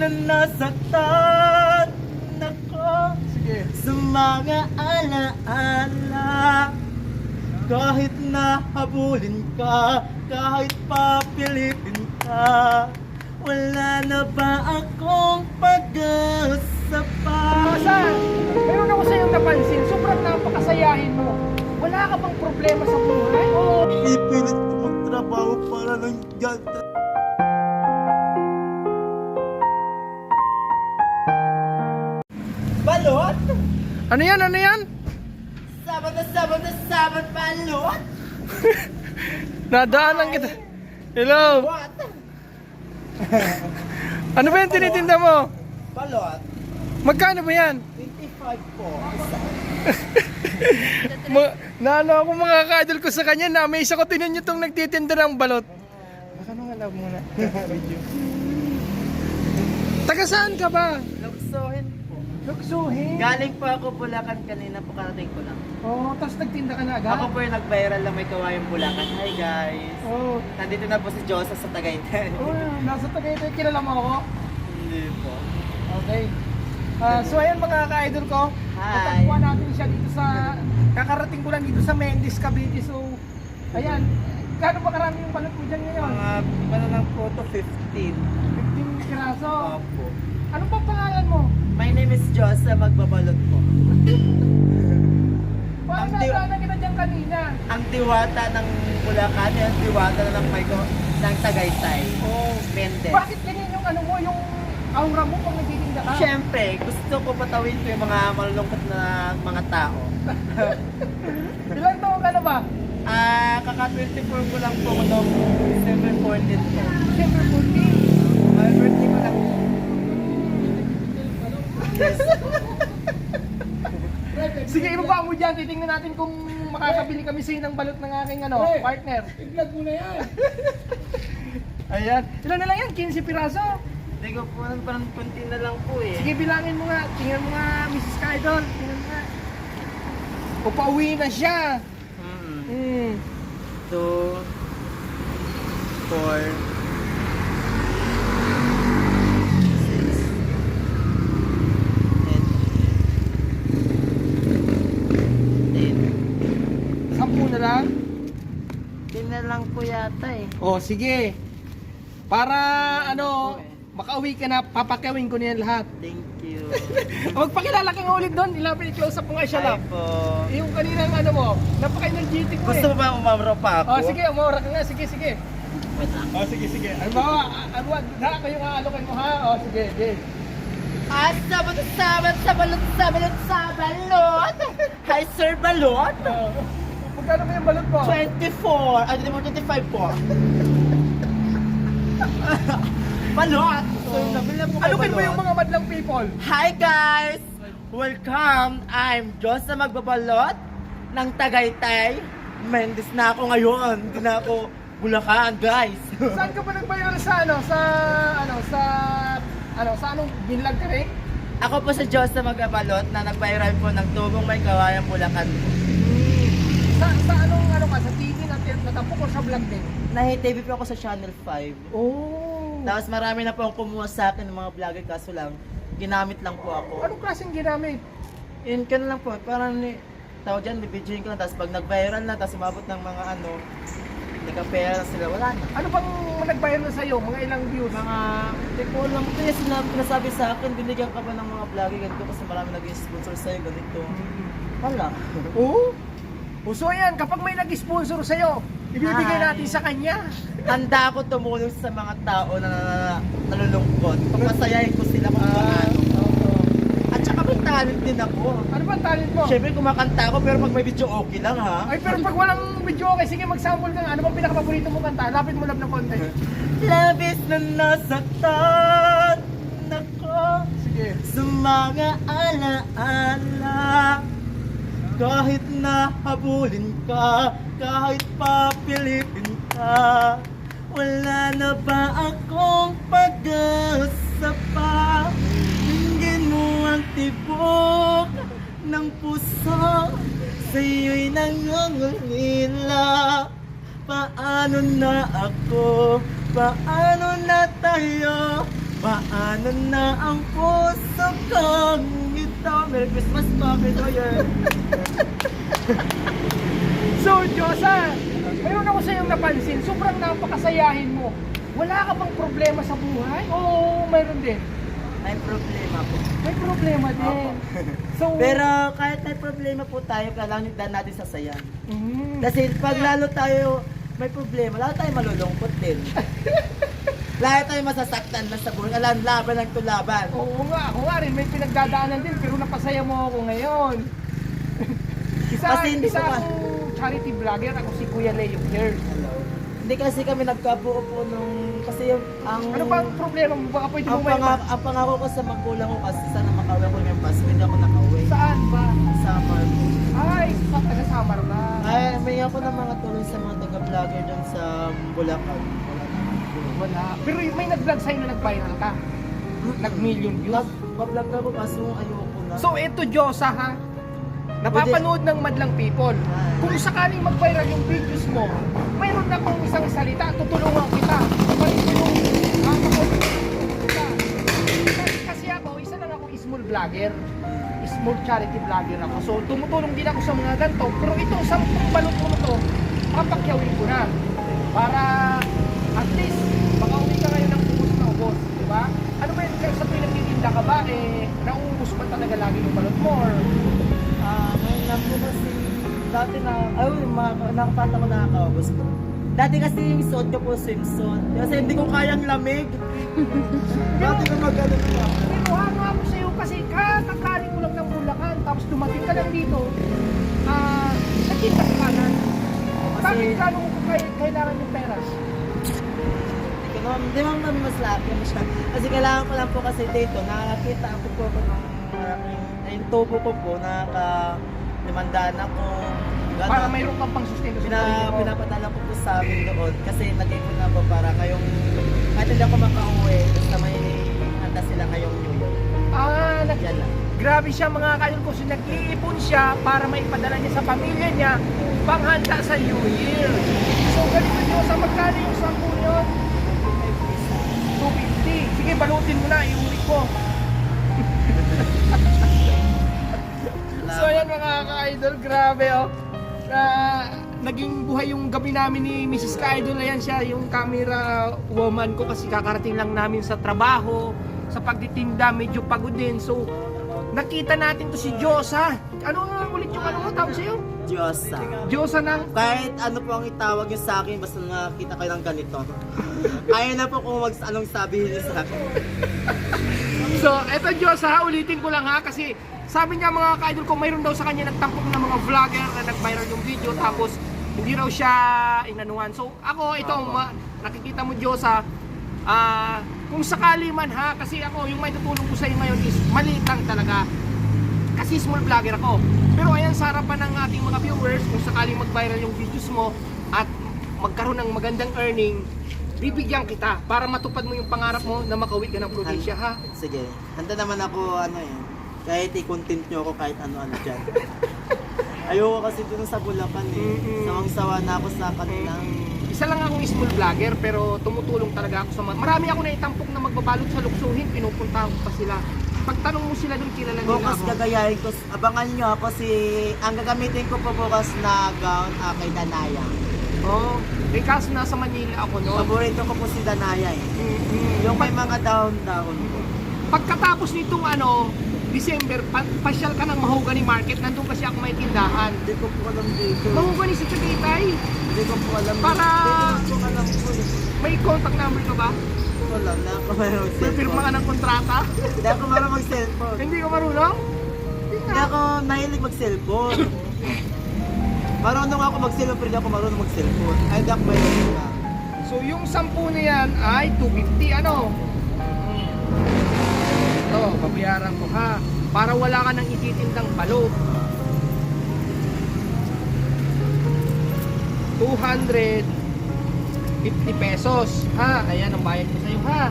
na nasaktan ako Sige. sa mga alaala Kahit na habulin ka, kahit papilitin ka Wala na ba akong pag-asa pa? Kasan, meron ako sa iyong napansin, sobrang napakasayahin mo. Wala ka bang problema sa buhay? Ipilit ko magtrabaho para lang ganda Balot? Ano yan, ano yan? Sabat na sabat na sabat balot? Nadaanan kita. Hello? What? Ano ba yung tinitinda mo? Balot? Magkano ba yan? 25 po. Ma naano ako mga ka-idol ko sa kanya na may isa ko tinan nyo itong nagtitinda ng balot. Baka nung alam mo na. Taga saan ka ba? Luksuhin. Galing po ako Bulacan kanina po karating ko lang. Oo, oh, tapos nagtinda ka na agad? Ako po yung nag-viral na may kawayang Bulacan. Hi guys! Oo. Nandito na po si Josa sa Tagaytay. Oh, nasa Tagaytay, kilala mo ako? Hindi po. Okay. Ah, so ayan mga ka-idol ko, Hi. natagpuan natin siya dito sa, kakarating ko lang dito sa Mendes, Cavite. So, ayan, gaano ba karami yung balot mo dyan ngayon? Mga ano lang po to 15. 15 piraso. Opo. Ano ba pangalan mo? My name is Josa, magbabalot po. Parang Ang di- nasana kita dyan kanina. Ang diwata ng Bulacan, ang diwata ng may ng Tagaytay. Oh. Mendes. Bakit ganyan yung ano mo, yung aura mo pag nagtitinda ka? Siyempre, gusto ko patawin ko yung mga malulungkot na mga tao. Ilang taon ka na ba? Ah, kaka-24 ko lang po noong December 14 po. Siyempre, 14. My birthday ko lang po. Sige, ibaba mo dyan. Titingnan natin kung makakabili kami sa'yo ng balot ng aking ano, partner. I-vlog mo na yan. Ayan. Ilan na lang yan? 15 piraso? Hindi ko po, parang kunti na lang po eh. Sige, bilangin mo nga. Tingnan mo nga, Mrs. Kaidol. Tingnan mo nga. O, pauwi na siya. Hmm. Hmm. Two, four, six, eight, ten. Sampu na lang. Ten na lang po yata eh. O, sige. Para, ano, makauwi ka na, papakawin ko niyan lahat. Thank you. Magpakilala ka nga ulit doon. Ilapit, close up mo nga siya Hi lang. po. Yung kaninang ano mo, napaka-energetic mo Gusto eh. mo ba umamro pa ako? Oh, sige, umawara ka nga. Sige, sige. Oh, sige, sige. Ano ba? Ano ba? Na kayo nga alokan mo ha? Oh, sige, sige. Ah, sabat, sabat, sabalot, sabalot, sabalot. Hi, Sir Balot. Oh. Magkano ba yung balot mo? 24. Ah, hindi mo 25 po. Balot. So, nabila po kayo Alukin mo balot. yung mga madlang people. Hi guys! Welcome! I'm Diyos na magbabalot ng Tagaytay. Mendes na ako ngayon. Hindi na ako Bulacan, guys. Saan ka ba nagbayar sa ano? Sa ano? Sa ano? Sa anong binlag ka rin? ako po sa Diyos na magbabalot na nagbayran po ng tubong may kawayang Bulacan. Sa, sa anong ano ka? Sa TV na natapok ko sa vlog din? Nahi-TV po ako sa Channel 5. Oh. Tapos marami na po ang kumuha sa akin ng mga vlogger kaso lang, ginamit lang po ako. Anong klaseng ginamit? Yun ka lang po, parang ni, tao dyan, bibidyoin ko lang, tapos pag nag-viral na, tapos umabot ng mga ano, nagka-pera na sila, wala na. Ano bang nagbayar na sa'yo? Mga ilang views? Mga, hindi ko alam, kaya sila pinasabi sa akin, binigyan ka ba ng mga vlogger ganito kasi marami nag-sponsor sa'yo, ganito. Wala. Oo. Oh, so ayan, kapag may nag-sponsor sa'yo, ibibigay Hi. natin sa kanya. Handa ako tumulong sa mga tao na, nalulungkot. Pagpasayahin ko sila kung paano. At saka may talent din ako. Ano ba ang talent mo? Siyempre kumakanta ako pero pag may video okay lang ha. Ay, pero pag walang video, okay, sige, mag-sample ka nga. Ano bang pinakapaborito mo kanta? Lapit mo lang ng konti. Labis na nasaktan ako Sige. sa mga alaala Kahit na habulin ka, kahit papilitin ka Wala na ba akong pag-asa pa? Tingin mo ang tibok ng puso Sa'yo'y nangungulila Paano na ako? Paano na tayo? Paano na ang puso kong ito? Merry Christmas New Year! So, Diyosa, mayroon ako sa iyong napansin, sobrang napakasayahin mo. Wala ka bang problema sa buhay? Oo, mayroon din. May problema po. May problema din. So, Pero kahit may problema po tayo, kailangan yung daan natin sa saya. Mm. Kasi pag lalo tayo may problema, lalo tayo malulungkot din. lalo tayo masasaktan na sa buhay. Alam, laban ng tulaban. Oo nga, ako nga rin, may pinagdadaanan din, pero napasaya mo ako ngayon. Isa, Kasi hindi isa ko akong charity vlogger, ako si Kuya Leo Care. Hindi kasi kami nagkabuo po nung... Kasi yung... Ang, Ano ba ang problema mo? Baka pwede mo ang, may pangako, ang pangako ko sa magulang ko kasi sana makauwi ako ng Pasko. Hindi ako nakauwi. Saan ba? Summer po. Ay, sa taga Samar na. Ay, may ako ng mga tulong sa mga taga-vlogger dun sa Bulacan. Wala. Pero yung may nag-vlog sa'yo na nag-viral ka. Nag-million views. Nag-vlog ako kaso ayoko na. So, ito, Diyosa, ha? Napapanood ng madlang people. Kung sakaling mag-viral yung videos mo, mayroon na akong isang salita, tutulungan kita. Kasi- ako, isa lang ako small vlogger. Small charity vlogger ako. So, tumutulong din ako sa mga ganito. Pero ito, sampung balot ko to, papakyawin ko na. Para at least, makauwi ka ngayon ng ubos na ubos. Di ba? Ano ba yun, sa tuwing nagtitinda ka ba, eh, nauubos ba talaga lagi yung balot mo? Or, Lang po kasi dati na, ay, mga, nakapata ko nakakaubos po. Dati kasi yung suot ko po swimsuit. Kasi hindi ko kayang lamig. Dati ko magano na. Pero ano ako sa'yo kasi kakakaling ko lang ng Bulacan tapos dumating ka lang dito. Ah, nagkita ka na. Bakit mo kay- kailangan yung pera? Ko naman, hindi naman kami mas laki siya. Kasi kailangan ko lang po kasi dito, nakakita ako po ako ng ay, yung tubo ko po, nakaka limandaan ako. Gano'n. Para mayroon kang pang sustento sa Pina, sarili mo. pinapadala ko po sa amin doon kasi nag-ipon na po para ngayong kahit hindi ako makauwi basta may handa sila ngayong New Year. Ah, nag Yan lang. grabe siya mga kayon ko. So, nag-iipon siya para maipadala niya sa pamilya niya panghanda sa New Year. So, ganito nyo sa magkano yung 10 yun? 250. Sige, balutin mo na, iuli ko. So ayan mga ka-idol, grabe oh. Na naging buhay yung gabi namin ni Mrs. Ka-idol. Ayan siya, yung camera woman ko kasi kakarating lang namin sa trabaho, sa pagtitinda, medyo pagod din. So nakita natin to si Diyosa. Ano nga ulit yung ano mo tawag sa'yo? Diyosa. Diyosa ng Kahit ano po ang itawag niyo sa akin, basta nakita kayo ng ganito. Ayaw na po kung mag anong sabihin niyo sa akin. So, eto Diyos ha, ulitin ko lang ha kasi sabi niya mga ka-idol ko mayroon daw sa kanya nagtampok ng mga vlogger na nag-viral yung video tapos hindi raw siya inanuhan. So, ako ito, ma- nakikita mo Diyos ha, ah, kung sakali man ha, kasi ako yung may tutulong ko sa iyo ngayon is maliit lang talaga. Kasi small vlogger ako. Pero ayan sa harapan ng ating mga viewers, kung sakaling mag-viral yung videos mo at magkaroon ng magandang earning, bibigyan kita para matupad mo yung pangarap mo na makawit ka ng probinsya ha. Sige, handa naman ako ano eh. Kahit i-content niyo ako kahit ano-ano dyan. Ayoko kasi dun sa Bulacan eh. Mm-mm. Sawang-sawa na ako sa kanila. Isa lang akong small vlogger pero tumutulong talaga ako sa mga... Marami ako naitampok na magbabalot sa luksuhin, pinupuntahan ko pa sila. Pagtanong mo sila doon, kilala nila Bukas ako. gagayahin ko, abangan nyo ako si, ang gagamitin ko po bukas na gown ah, kay Danaya. Oo. Eh kaso nasa Manila ako noon. Paborito ko po si Danaya eh. Mm-mm. Yung may mga down-down po. Pagkatapos nitong ano, December, pa pasyal ka ng Mahogany Market, nandun kasi ako may tindahan. Hindi ko po alam dito. Mahogany sa Tagaytay, Hindi ko po alam Para- Hindi ko po alam po. may contact number ka ba? Wala na ako mayroon May pirma ka ng kontrata? Hindi ako marunong mag-cellphone. Hindi ka marunong? Hindi ako nahilig mag-cellphone. Marunong ako mag-cellphone ako marunong mag-cellphone. Ay, hindi ako mayroon na. So yung 10 na yan ay 250 ano? Ito, babayaran ko ha. Para wala ka nang ititindang balot. 250 pesos. Ha? Ayan ang bayad ko sa'yo ha.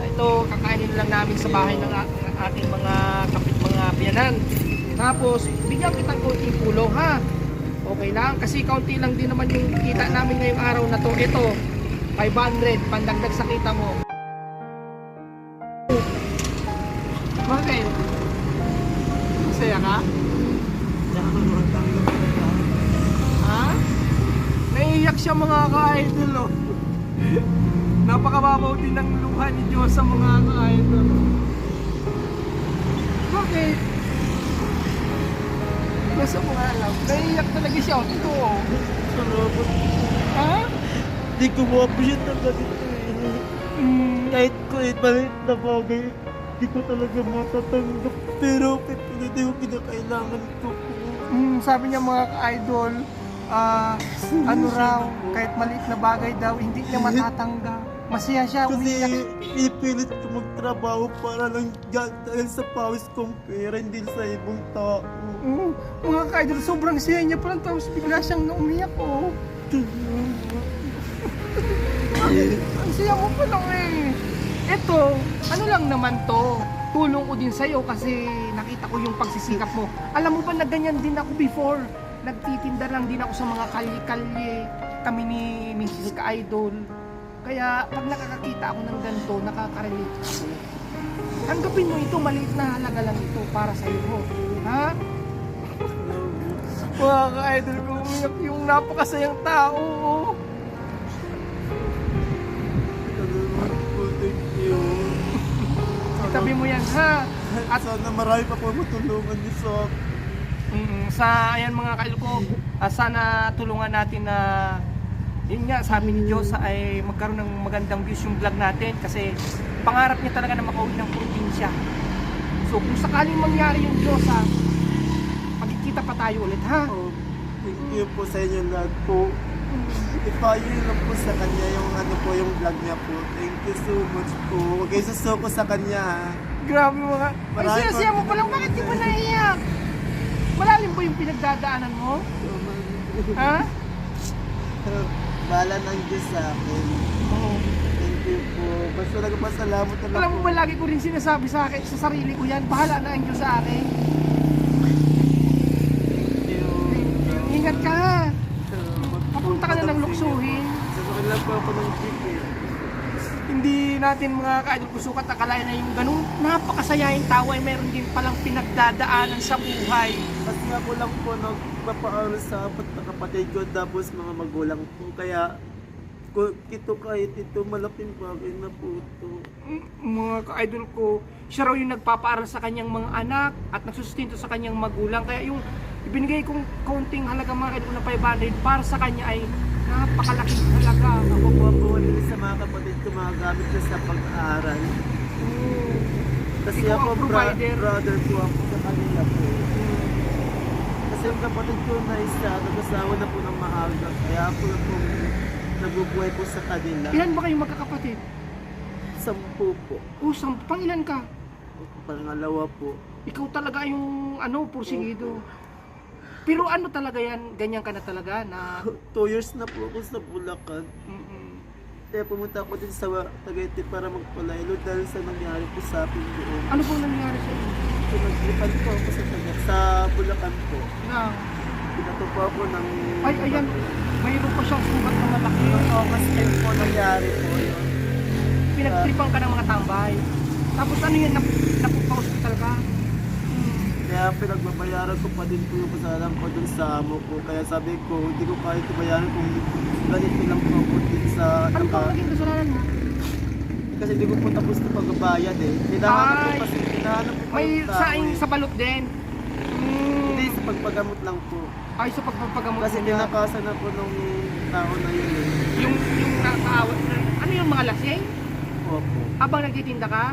Ito, kakainin lang namin sa bahay ng, ng ating mga kapit mga piyanan. Tapos, bigyan kitang konting tulong ha. Okay lang, kasi kaunti lang din naman yung kita namin ngayong araw na to. Ito, 500, pandagdag sa kita mo. Bakit? Masaya ka? Ha? Naiiyak siya mga ka-idol oh. Napakababaw din ng luha ni Diyos sa mga ka-idol. Bakit? Gusto mo nga alam. Naiiyak talaga siya. Ito oh. Salamat. Ha? Hindi ko ma-appreciate ang ganito eh. Mm. Kahit ko eh, maliit na bagay, hindi ko talaga matatanggap. Pero pipilit ko kinakailangan ko. Mm, sabi niya mga ka-idol, ah, ano raw, kahit maliit na bagay daw, hindi niya matatanggap. Masaya siya, Kasi umiiyak. ipilit ko magtrabaho para lang dyan dahil sa pawis kong pera, hindi sa ibang tao. Mm, mga ka-idol, sobrang saya niya pa lang tapos bigla siyang umiyak oh. Ang saya mo pa lang eh. Ito, ano lang naman to, tulong ko din sa'yo kasi nakita ko yung pagsisikap mo. Alam mo ba na ganyan din ako before? Nagtitinda lang din ako sa mga kalye-kalye kami ni Mrs. Ka-Idol. Kaya pag nakakakita ako ng ganito, nakaka-relate ako. Tanggapin mo ito, maliit na halaga lang ito para sa iyo. Ha? Mga ka-idol ko, umiyak yung napakasayang tao. oh. Itabi mo yan, ha? At sana marami pa po matulungan sa akin. Mm, sa ayan mga kail ko, ah, sana tulungan natin na yun nga sabi ni Diyos ay magkaroon ng magandang views yung vlog natin kasi pangarap niya talaga na makauwi ng probinsya. So kung sakaling mangyari yung Diyos ha, magkikita pa tayo ulit ha. Oh, thank you po sa inyo lahat po. Ipayo lang po sa kanya yung ano po yung vlog niya po. Thank you so much po. Huwag kayo susuko sa kanya ha. Grabe mga, ay Marami siya pa- mo pa lang, bakit di ba naiyak? Malalim ba yung pinagdadaanan mo? Ha? Bala ng Diyos sa akin. Oo. Thank you po. Basta nagpasalamat na lang Alam mo po. ba lagi ko rin sinasabi sa akin, sa sarili ko yan, bahala na ang Diyos sa akin. Thank you. Ingat ka po. Papunta ka na ng luksuhin. Sasakit lang po ako ng jeep eh. Hindi natin mga ka-idol kusukat akalain na yung ganun napakasayahin tao ay meron din palang pinagdadaanan sa buhay. Kasi nga ko lang po nagpapaaral sa apat na kapatid ko tapos mga magulang po. Kaya ko, ito kahit ito malaking bagay na po ito. Mm, Mga ka-idol ko, siya raw yung nagpapaaral sa kanyang mga anak at nagsusustento sa kanyang magulang. Kaya yung ibinigay kong kaunting halaga mga ka-idol ko na 500 para sa kanya ay napakalaking halaga. Ako po sa mga kapatid ko ko sa pag-aaral. Kasi Ikaw ako bra- provider. brother po ako sa kanila po. Kasi yung kapatid ko na isa, nag-asawa na po ng maaga. Kaya ako na po nabubuhay po sa kanila. Ilan ba kayong magkakapatid? Sampu po. O, sampu. Pang ilan ka? Pangalawa po. Ikaw talaga yung ano, porsigido. Pero ano talaga yan, ganyan ka na talaga na Two years na po ako sa Bulacan. mm, Kaya pumunta ako din sa Tagaytay para magpalaylo dahil sa nangyari po sa akin doon. ano pong nangyari sa inyo? So naglipan po ako sa Tagaytay, sa Bulacan po. Na, Pinato po ako ng... ay ayan, mayroon pa siyang sugat na malaki. Oo, kasi yun po nangyari po yun. Pinagtripan ka ng mga tambay. Tapos ano yan, nap napupa-hospital ka? Hmm. Kaya pinagbabayaran ko pa din po yung kasalan ko dun sa amo ko. Kaya sabi ko, hindi ko kahit bayaran kung ganito lang po ako din sa... Ano pang naging kasalanan mo? Kasi hindi ko po tapos na pagbabayad eh. Hinahanap ko Ay. kasi, hinahanap ko pa May yung tao saing eh. sa balot din. Hmm. Hindi, sa pagpagamot lang po. Ay, sa pagpapagamot Kasi niya. tinakasan na po nung tao na yun eh. Yung, yung nakaawat na, ano yung mga lasing? Opo. Habang nagtitinda ka?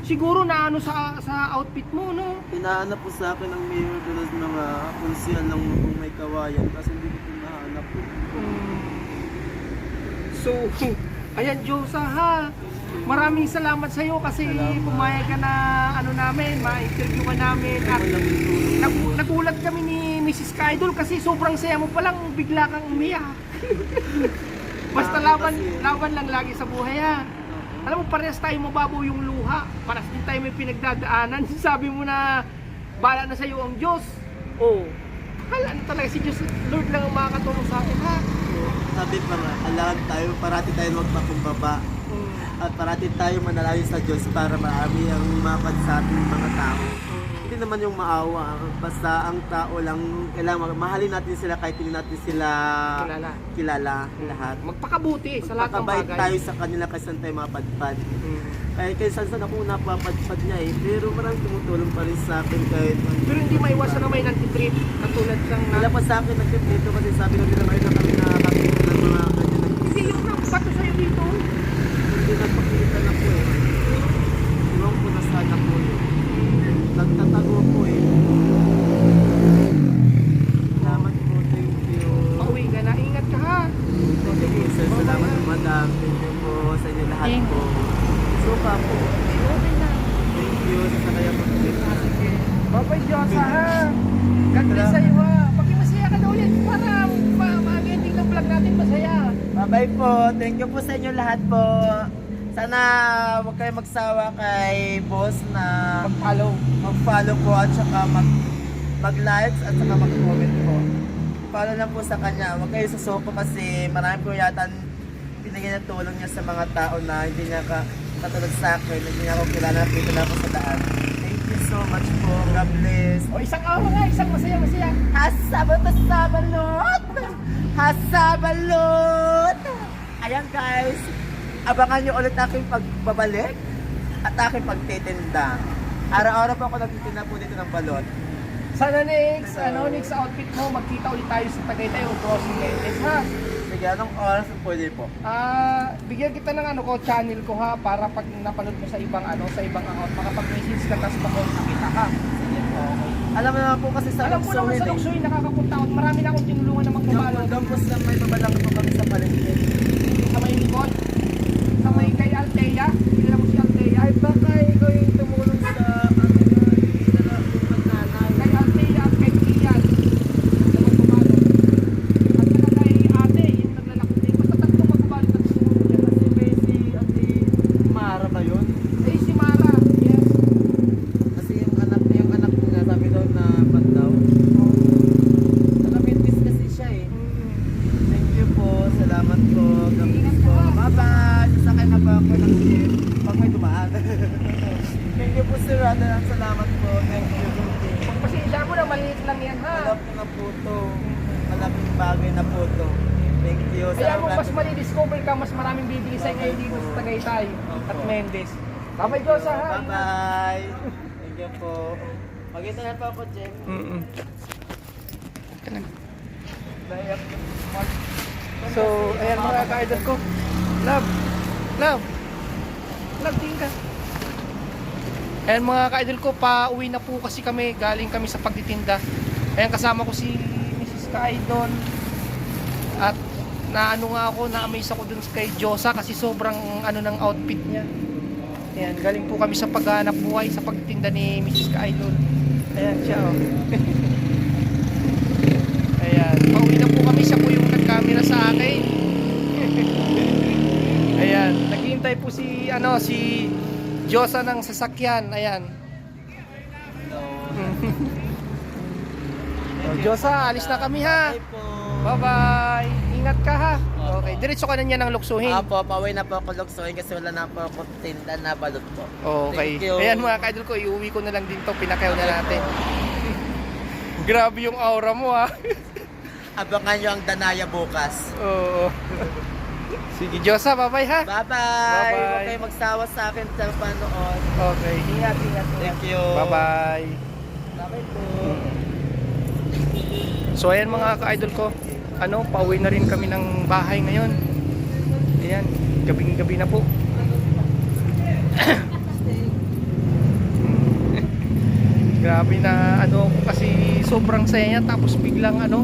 Siguro na ano sa sa outfit mo, no? Hinahanap po sa akin ng mayor doon ng mga punsiyan ng kung may kawayan. Kasi hindi ko po nahanap po. So, ayan Diyosa ha. Maraming salamat sa iyo kasi Salamat. pumayag ka na ano namin, ma-interview ka namin at nagu- nagulat kami ni Mrs. Kaidol kasi sobrang saya mo palang bigla kang umiyak. Basta Ah, laban, laban lang lagi sa buhay ha. Alam mo, parehas tayo mababaw yung luha. Parehas din tayo may pinagdadaanan. Sabi mo na, bala na sa iyo ang Diyos. Oh, hala na talaga si Diyos. Lord lang ang makakatulong sa akin ha. Sabi kailangan tayo, parati tayo magpakumbaba. Mm. at parati tayo manalangin sa Diyos para marami ang mapad sa ating mga tao. Naman yung maawa, basta ang tao lang, kailangan mahalin natin sila kahit hindi natin sila Kilala. kilala lahat. Magpakabuti sa lahat ng Magpakabait bagay. tayo sa kanila kasi saan tayo mapadpad. Mm. Kahit kay saan saan ako napapadpad niya eh, pero maraming tumutulong pa rin sa akin kahit Pero hindi maiwasan na may nantitrip katulad ng Wala pa sa akin nag dito kasi sabi ko nila ngayon na kami nakakakita ng mga ganyan Hindi yung nang bato sa'yo dito. hindi nagpakita na po eh. Iwan ko na sana po eh. Nagtatago po eh. Salamat po, thank you. Pauwi ka na. Ingat ka ha. Thank you sir, salamat po madam. Thank you po sa inyo lahat po. Suka po. Okay na. Thank you sa kaya po. Babay Diyosa ha. Bless sa'yo ha. Pakimasaya ka na ulit para ma- ma-ending ng vlog natin masaya. Bye-bye po. Thank you po sa inyo lahat po. Sana huwag kayo magsawa kay boss na Mag-follow. mag-follow po at saka mag mag-likes at saka mag-comment po. Follow lang po sa kanya. Huwag kayo susuko kasi marami po yata binigyan ng tulong niya sa mga tao na hindi niya ka katulad sa akin. Hindi niya ako kilala. Dito na ako sa daan. So much po. God bless. O isang araw nga, isang masaya masaya. Hasabalot, hasabalot! Hasabalot! Ayan guys, abangan nyo ulit aking pagbabalik at aking pagtitinda. Araw-araw po ako nagtitinda po dito ng balot. Sana next, ano, next outfit mo, magkita ulit tayo sa Tagaytay o Crossing Lentes ha. Sige, anong oras ang pwede po? Ah, bigyan kita ng ano ko, channel ko ha, para pag napanood mo sa ibang ano, sa ibang account, makapag-message ka tapos makontak kita ka. Okay. Alam mo naman po kasi sa Alam ko naman sa Luksoy, nakakapunta ako. Marami na akong tinulungan na magpapalo. Gampos lang may mabalang po kami sa palengke. Sa may likod, sa may kay Altea, kilala mo si Altea. Ay, baka ikaw yung tumulong sa ano na dala ko ng nanay. Kay Altea at kay Kian. Sa magpapalo. At saka kay ate, yung naglalakot din. Basta tatlo magpapalo at sumunod yan. Kasi may si Ate Mara ba yun? Eh, si Mara, yes. Kasi yung anak yung anak niya sabi daw na ba't daw. Nakamintis kasi siya eh. Thank you po. Salamat po. God bless po. Bye-bye. Sasakay na ba ako ng jeep pag may dumaan? Thank you po Sir Rada. Salamat po. Thank you. Thank you. Pagpasensya mo na, maliit lang yan ha. Alam ko na po to. Malaking bagay na po to. Thank you. Kaya mo mas mali-discover ka, mas maraming bibili sa'yo ngayon dito sa Tagaytay at Mendes. Babay Diyos ha. Bye-bye. Thank you po. Magkita na po ako, Jem. Mm-mm. So, ayan mga ka-idol ko. Love. Love. Love, tingin ka. Ayan mga ka-idol ko, pa-uwi na po kasi kami. Galing kami sa pagtitinda. Ayan kasama ko si Mrs. Ka-idol. At naano nga ako, na-amaze ako dun kay Josa kasi sobrang ano ng outfit niya. Ayan, galing po kami sa paghanap buhay sa pagtitinda ni Mrs. Ka-idol. Ayan siya oh. Ayan, pauwi na po kami. Siya po yung nag-camera sa akin. Ayan, naghihintay po si, ano, si Josa ng sasakyan. Ayan. Oh, Josa, alis na kami ha. Bye-bye. Ingat ka ha. Okay, diretso ka na niya ng luksuhin. Apo, pauwi na po ako luksoy kasi wala na po ako tinda na balot po. Okay. Thank you. Ayan mga kaidol ko, iuwi ko na lang din to. Pinakayaw na natin. Grabe yung aura mo ha. Abangan nyo ang Danaya bukas. Oo. Sige, Josa, bye-bye ha. Bye-bye! Bye-bye. Huwag kayo magsawa sa akin sa panood. Okay, ingat, ingat, ingat. Thank you. Bye-bye. Bye-bye po. So ayan mga ka-idol ko, ano, pauwi na rin kami ng bahay ngayon. Ayan, gabing-gabi na po. Grabe na ano kasi sobrang saya niya tapos biglang ano,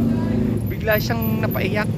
bigla siyang napaiyak.